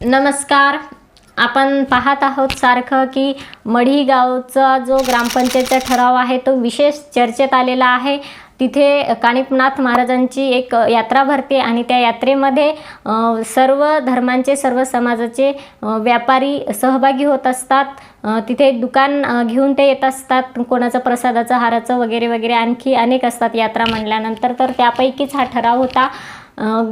नमस्कार. आपण पाहत आहोत सारखं की मढीगावचा जो ग्रामपंचायतचा ठराव आहे तो विशेष चर्चेत आलेला आहे. तिथे कानिपनाथ महाराजांची एक यात्रा भरते आणि त्या यात्रेमध्ये सर्व धर्मांचे सर्व समाजाचे व्यापारी सहभागी होत असतात. तिथे दुकान घेऊन ते येत असतात. कोणाचं प्रसादाचं हाराचं वगैरे वगैरे आणखी अनेक असतात यात्रा म्हणल्यानंतर. तर त्यापैकीच हा ठराव होता.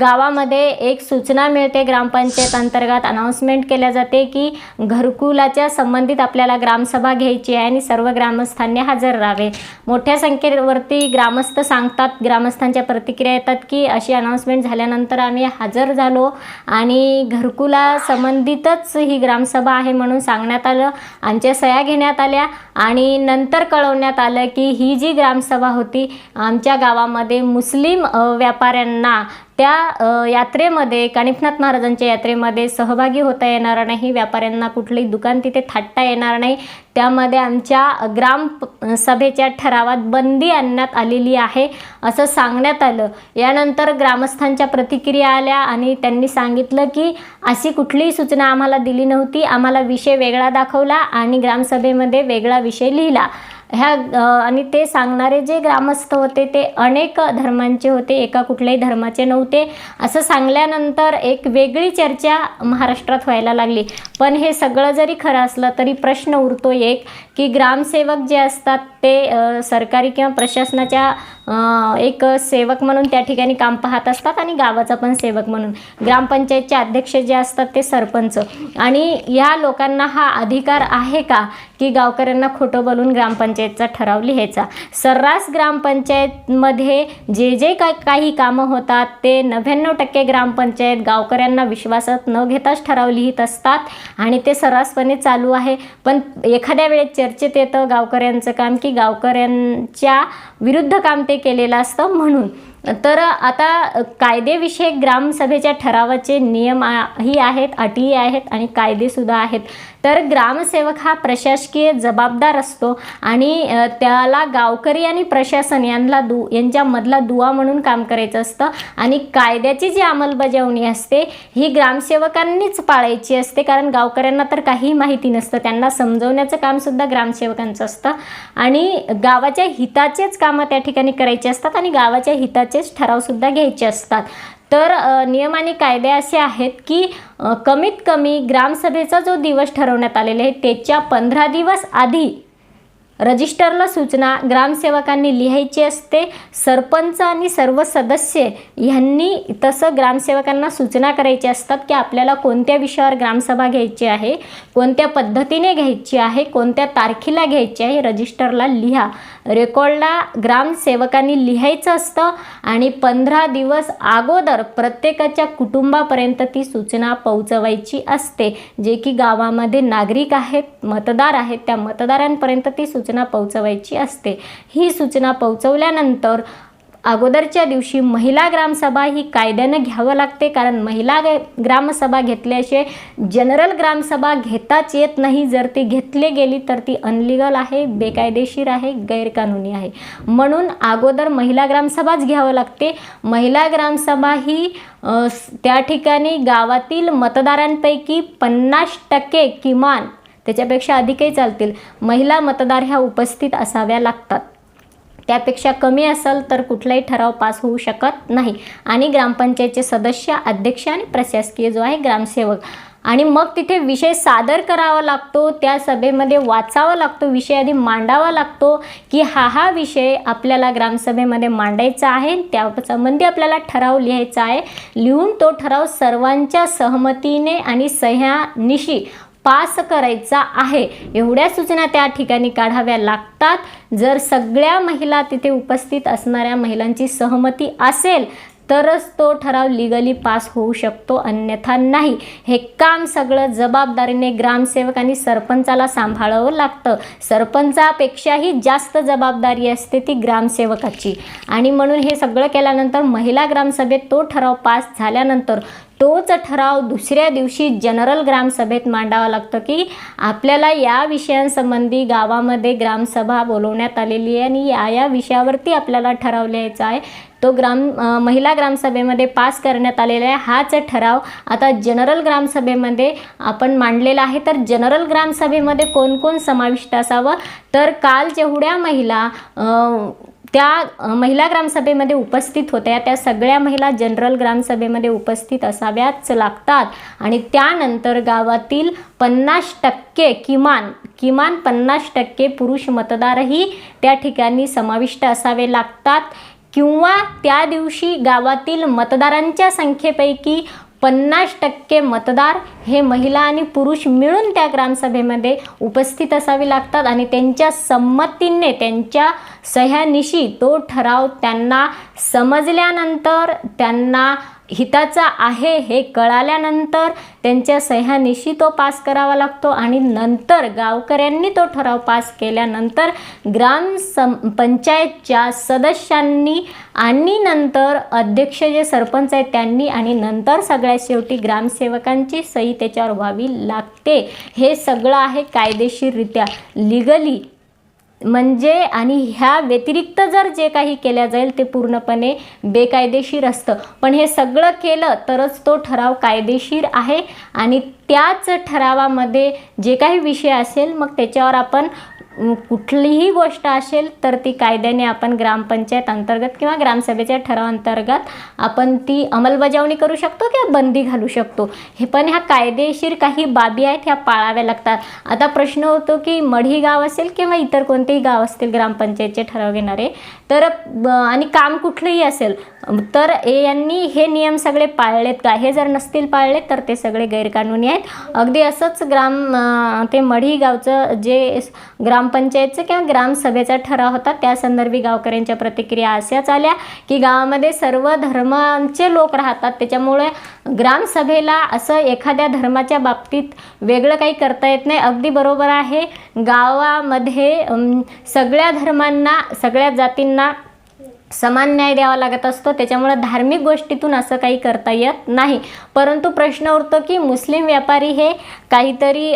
गावामध्ये एक सूचना मिळते ग्रामपंचायत अंतर्गत अनाऊन्समेंट केल्या जाते की घरकुलाच्या संबंधित आपल्याला ग्रामसभा घ्यायची आहे आणि सर्व ग्रामस्थांनी हजर राहावे. मोठ्या संख्येवरती ग्रामस्थ सांगतात ग्रामस्थांच्या प्रतिक्रिया येतात की अशी अनाऊन्समेंट झाल्यानंतर आम्ही हजर झालो आणि घरकुला संबंधितच ही ग्रामसभा आहे म्हणून सांगण्यात आलं आमच्या सह्या घेण्यात आल्या आणि नंतर कळवण्यात आलं की ही जी ग्रामसभा होती आमच्या गावामध्ये मुस्लिम व्यापाऱ्यांना त्या यात्रेमध्ये कानिफनाथ महाराजांच्या यात्रेमध्ये सहभागी होता येणार नाही व्यापाऱ्यांना कुठलंही दुकान तिथे थाटता येणार नाही. त्यामध्ये आमच्या ग्राम सभेच्या ठरावात बंदी आणण्यात आलेली आहे असं सांगण्यात आलं. यानंतर ग्रामस्थांच्या प्रतिक्रिया आल्या आणि त्यांनी सांगितलं की अशी कुठलीही सूचना आम्हाला दिली नव्हती. आम्हाला विषय वेगळा दाखवला आणि ग्रामसभेमध्ये वेगळा विषय लिहिला. ह्या आणि ते सांगणारे जे ग्रामस्थ होते ते अनेक धर्मांचे होते एका कुठल्याही धर्माचे नव्हते. असं सांगल्यानंतर एक वेगळी चर्चा महाराष्ट्रात व्हायला लागली. पण हे सगळं जरी खरं असलं तरी प्रश्न उरतो एक की ग्रामसेवक जे असतात ते सरकारी किंवा प्रशासनाच्या एक सेवक म्हणून त्या ठिकाणी काम पाहत असतात आणि गावाचा पण सेवक म्हणून. ग्रामपंचायतचे अध्यक्ष जे असतात ते सरपंच. आणि या लोकांना हा अधिकार आहे का? की गावकऱ्यांना खोटं बोलून ग्रामपंचायतचा ठराव लिहायचा? सर्रास ग्रामपंचायतमध्ये जे जे का काही कामं होतात ते नव्याण्णव टक्के ग्रामपंचायत गावकऱ्यांना विश्वासात न घेताच ठराव लिहित असतात आणि ते सर्रासपणे चालू आहे. पण एखाद्या वेळेस चर्चेत येतं गावकऱ्यांचं काम की गावकऱ्यांच्या विरुद्ध काम ते केलेलं असतं म्हणून. तर आता कायदेविषयक ग्रामसभेच्या ठरावाचे नियम ही आहेत अटी आहेत आणि कायदेसुद्धा आहेत. तर ग्रामसेवक हा प्रशासकीय जबाबदार असतो आणि त्याला गावकरी आणि प्रशासन यांना दु यांच्यामधला दुवा म्हणून काम करायचं असतं आणि कायद्याची जी अंमलबजावणी असते ही ग्रामसेवकांनीच पाळायची असते. कारण गावकऱ्यांना तर काही माहिती नसतं त्यांना समजवण्याचं कामसुद्धा ग्रामसेवकांचं असतं. आणि गावाच्या हिताचेच कामं त्या ठिकाणी करायची असतात आणि गावाच्या हिताचे हिताचेच ठरावसुद्धा घ्यायचे असतात. तर नियम आणि कायदे असे आहेत की कमीत कमी ग्रामसभेचा जो दिवस ठरवण्यात आलेला आहे त्याच्या पंधरा दिवस आधी रजिस्टरला सूचना ग्रामसेवकांनी लिहायची असते. सरपंच आणि सर्व सदस्य ह्यांनी तसं ग्रामसेवकांना सूचना करायची असतात की आपल्याला कोणत्या विषयावर ग्रामसभा घ्यायची आहे कोणत्या पद्धतीने घ्यायची आहे कोणत्या तारखेला घ्यायची आहे रजिस्टरला लिहा. रेकॉर्डला ग्रामसेवकांनी लिहायचं असतं आणि पंधरा दिवस अगोदर प्रत्येकाच्या कुटुंबापर्यंत ती सूचना पोहोचवायची असते. जे की गावामध्ये नागरिक आहेत मतदार आहेत त्या मतदारांपर्यंत ती सूचना पोहोचवायची असते. ही सूचना पोहोचवल्यानंतर अगोदरच्या दिवशी महिला ग्रामसभा ही कायद्यानं घ्यावं लागते कारण महिला ग- ग्रामसभा घेतल्याशिवाय जनरल ग्रामसभा घेताच येत नाही. जर ती घेतली गेली तर ती अनलिगल आहे बेकायदेशीर आहे गैरकानूनी आहे. म्हणून अगोदर महिला ग्रामसभाच घ्यावं लागते. महिला ग्रामसभा ही त्या ठिकाणी गावातील मतदारांपैकी पन्नास टक्के किमान त्याच्यापेक्षा अधिकही चालतील महिला मतदार ह्या उपस्थित असाव्या लागतात. त्यापेक्षा कमी असेल तर कुठलाही ठराव पास होऊ शकत नाही. आणि ग्रामपंचायतचे सदस्य अध्यक्ष आणि प्रशासकीय जो आहे ग्रामसेवक. आणि मग तिथे विषय सादर करावा लागतो त्या सभेमध्ये वाचावा लागतो विषय आधी मांडावा लागतो की हा हा विषय आपल्याला ग्रामसभेमध्ये मांडायचा आहे त्या संबंधी आपल्याला ठराव लिहायचा आहे. लिहून तो ठराव सर्वांच्या सहमतीने आणि सह्यानिशी पास करायचा आहे. एवढ्या सूचना त्या ठिकाणी काढाव्या लागतात. जर सगळ्या महिला तिथे उपस्थित असणाऱ्या महिलांची सहमती असेल तरच तो ठराव लिगली पास होऊ शकतो अन्यथा नाही. हे काम सगळं जबाबदारीने ग्रामसेवक आणि सरपंचाला सांभाळावं लागतं. सरपंचापेक्षाही जास्त जबाबदारी असते ती ग्रामसेवकाची. आणि म्हणून हे सगळं केल्यानंतर महिला ग्रामसभेत तो ठराव पास झाल्यानंतर तोच ठराव दुसऱ्या दिवशी जनरल ग्रामसभेत मांडावा लागतो की आपल्याला या विषयांसंबंधी गावामध्ये ग्रामसभा बोलवण्यात आलेली आहे आणि या या विषयावरती आपल्याला ठराव लिहायचा आहे. तो ग्राम महिला ग्रामसभेमध्ये पास करण्यात आलेला आहे. हाच ठराव आता जनरल ग्रामसभेमध्ये आपण मांडलेला आहे. तर जनरल ग्रामसभेमध्ये कोण कोण समाविष्ट असावं? तर काल जेवढ्या महिला त्या महिला ग्रामसभेमध्ये उपस्थित होत्या. त्या सगळ्या महिला जनरल ग्रामसभेमध्ये उपस्थित असाव्याच लागतात. आणि त्यानंतर गावातील पन्नास टक्के किमान किमान पन्नास टक्के पुरुष मतदारही त्या ठिकाणी समाविष्ट असावे लागतात. किंवा त्या दिवशी गावातील मतदारांच्या संख्येपैकी पन्नास टक्के मतदार हे महिला आणि पुरुष मिळून त्या ग्रामसभेमध्ये उपस्थित असावे लागतात आणि त्यांच्या संमतीने त्यांच्या सह्यानिशी तो ठराव त्यांना समजल्यानंतर त्यांना हिताचा आहे हे कळाल्यानंतर त्यांच्या सह्यानिशी तो पास करावा लागतो आणि नंतर गावकऱ्यांनी तो ठराव पास केल्यानंतर ग्राम सम पंचायतच्या सदस्यांनी आणि नंतर अध्यक्ष जे सरपंच आहेत त्यांनी आणि नंतर सगळ्यात शेवटी ग्रामसेवकांची सही त्याच्यावर व्हावी लागते. हे सगळं आहे कायदेशीररित्या. लिगली म्हणजे आणि ह्या व्यतिरिक्त जर जे काही केल्या जाईल ते पूर्णपणे बेकायदेशीर असतं. पण हे सगळं केलं तरच तो ठराव कायदेशीर आहे आणि त्याच ठरावामध्ये जे काही विषय असेल मग त्याच्यावर आपण कुठलीही गोष्ट असेल तर ती कायद्याने आपण ग्रामपंचायत अंतर्गत किंवा ग्रामसभेच्या ठरावांतर्गत आपण ती अंमलबजावणी करू शकतो किंवा बंदी घालू शकतो. हे पण ह्या कायदेशीर काही बाबी आहेत ह्या पाळाव्या लागतात. आता प्रश्न होतो की मढी गाव असेल किंवा इतर कोणतेही गाव असतील ग्रामपंचायतचे ठराव घेणारे तर आणि काम कुठलंही असेल तर ए यांनी हे नियम सगळे पाळलेत का? हे जर नसतील पाळले तर ते सगळे गैरकानूनी आहेत. अगदी असंच ग्राम ते मढी गावचं जे ग्राम ग्रामपंचायतचं किंवा ग्रामसभेचा ठराव होता त्या संदर्भी गावकऱ्यांच्या प्रतिक्रिया अशाच आल्या की गावामध्ये सर्व धर्मांचे लोक राहतात. त्याच्यामुळे ग्रामसभेला असं एखाद्या धर्माच्या बाबतीत वेगळं काही करता येत नाही. अगदी बरोबर आहे. गावामध्ये सगळ्या धर्मांना सगळ्या जातींना समान न्याय द्यावा लागत असतो. त्याच्यामुळं धार्मिक गोष्टीतून असं काही करता येत नाही. परंतु प्रश्न उरतो की मुस्लिम व्यापारी हे काहीतरी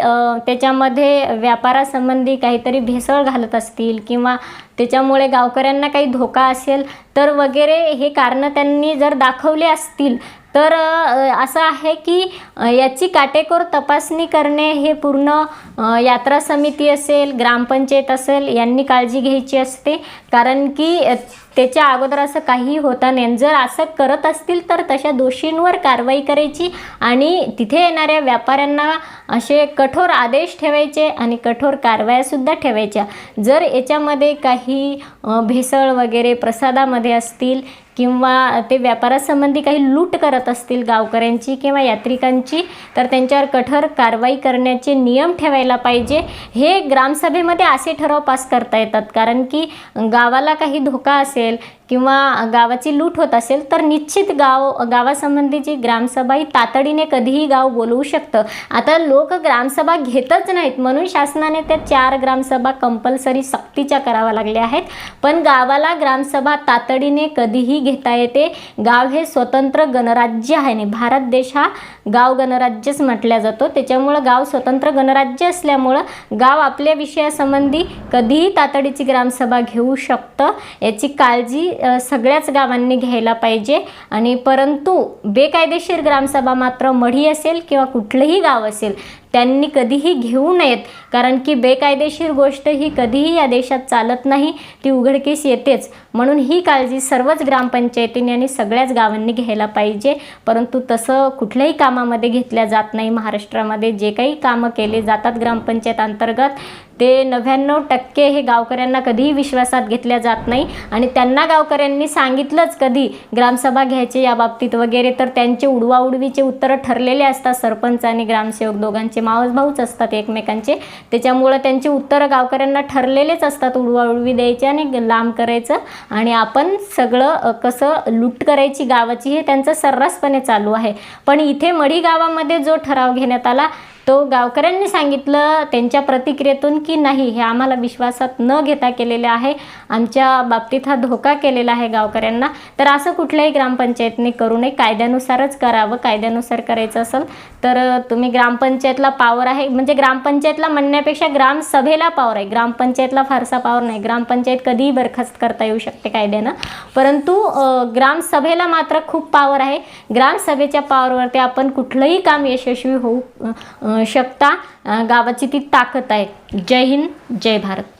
त्याच्यामध्ये व्यापारासंबंधी काहीतरी भेसळ घालत असतील किंवा त्याच्यामुळे गावकऱ्यांना काही धोका असेल तर वगैरे हे कारणं त्यांनी जर दाखवले असतील तर असं आहे की याची काटेकोर तपासणी करणे हे पूर्ण यात्रा समिती असेल ग्रामपंचायत असेल यांनी काळजी घ्यायची असते. कारण की त्याच्या अगोदर असं काहीही होता नाही. जर असं करत असतील तर तशा दोषींवर कारवाई करायची आणि तिथे येणाऱ्या व्यापाऱ्यांना असे कठोर आदेश ठेवायचे आणि कठोर कारवायासुद्धा ठेवायच्या. जर याच्यामध्ये काही भेसळ वगैरे प्रसादामध्ये असतील किंवा ते व्यापारासंबंधी काही लूट करत असतील गावकऱ्यांची किंवा यात्रिकांची तर त्यांच्यावर कठोर कारवाई करण्याचे नियम ठेवायला पाहिजे. हे ग्रामसभेमध्ये असे ठराव पास करता येतात. कारण की गावाला काही धोका असेल किंवा गावाची लूट होत असेल तर निश्चित गाव गावासंबंधीची ग्रामसभा ही तातडीने कधीही गाव बोलवू शकतं. आता लोक ग्रामसभा घेतच नाहीत. म्हणून शासनाने त्या चार ग्रामसभा कंपल्सरी सक्तीच्या कराव्या लागल्या आहेत. पण गावाला ग्रामसभा तातडीने कधीही घेता येते. गाव हे स्वतंत्र गणराज्य आहे आणि भारत देश हा गाव गणराज्यच म्हटला जातो. त्याच्यामुळं गाव स्वतंत्र गणराज्य असल्यामुळं गाव आपल्या विषयासंबंधी कधीही तातडीची ग्रामसभा घेऊ शकतं. याची काळजी सगळ्याच गावांनी घ्यायला पाहिजे. आणि परंतु बेकायदेशीर ग्रामसभा मात्र मढी असेल किंवा कुठलंही गाव असेल त्यांनी कधीही घेऊ नयेत. कारण की बेकायदेशीर गोष्ट ही कधीही या देशात चालत नाही ती उघडकीस येतेच. म्हणून ही काळजी सर्वच ग्रामपंचायतींनी आणि सगळ्याच गावांनी घ्यायला पाहिजे. परंतु तसं कुठल्याही कामामध्ये घेतल्या जात नाही. महाराष्ट्रामध्ये जे काही कामं केले जातात ग्रामपंचायत अंतर्गत ते नव्याण्णव टक्के हे गावकऱ्यांना कधीही विश्वासात घेतल्या जात नाही. आणि त्यांना गावकऱ्यांनी सांगितलंच कधी ग्रामसभा घ्यायचे या बाबतीत वगैरे तर त्यांचे उडवाउडवीचे उत्तरं ठरलेले असतात सरपंच आणि ग्रामसेवक दोघांचे. मावस भाऊच असतात एकमेकांचे. त्याच्यामुळं त्यांचे उत्तरं गावकऱ्यांना ठरलेलेच असतात उडवाउडवी द्यायचे आणि लांब करायचं. आणि आपण सगळं कसं लूट करायची गावाची हे त्यांचं सर्रासपणे चालू आहे. पण इथे मढी गावामध्ये जो ठराव घेण्यात आला तो गावकऱ्यांनी सांगितलं त्यांच्या प्रतिक्रियेतून की नाही हे आम्हाला विश्वासात न घेता केलेले आहे. आमच्या बाबतीत हा धोका केलेला आहे गावकऱ्यांना. तर असं कुठल्याही ग्रामपंचायतने करू नये. कायद्यानुसारच करावं. कायद्यानुसार करायचं असेल तर तुम्ही ग्रामपंचायतला पावर आहे. म्हणजे ग्रामपंचायतला म्हणण्यापेक्षा ग्रामसभेला पावर आहे. ग्रामपंचायतला फारसा पावर नाही. ग्रामपंचायत कधीही बरखास्त करता येऊ शकते कायद्यानं. परंतु ग्रामसभेला मात्र खूप पावर आहे. ग्रामसभेच्या पावरवरती आपण कुठलंही काम यशस्वी होऊ शकता. गावाची ती ताकद आहे. जय हिंद जय भारत.